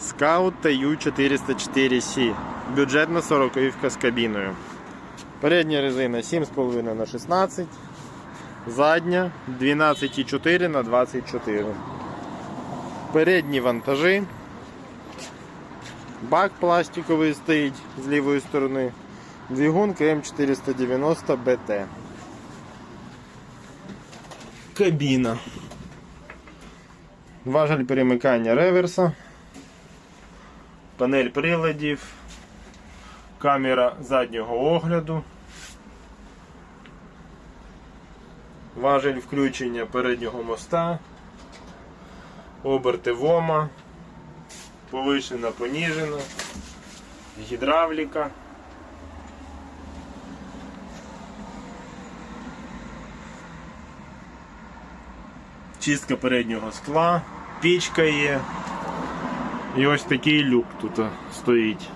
Scout TU404C. Бюджетна 40 з кабіною. Передня резина 7,5 на 16. Задня 12,4 на 24. Передні вантажі. Бак пластиковий стоїть з лівої сторони. Двигун КМ490 БТ. Кабіна. Важель перемикання реверса. Панель приладів. Камера заднього огляду. Важель включення переднього моста. Оберти ВОМа. Повишена, поніжена. Гідравліка. Чистка переднього скла, пічка є. І ось такий люк тут стоїть.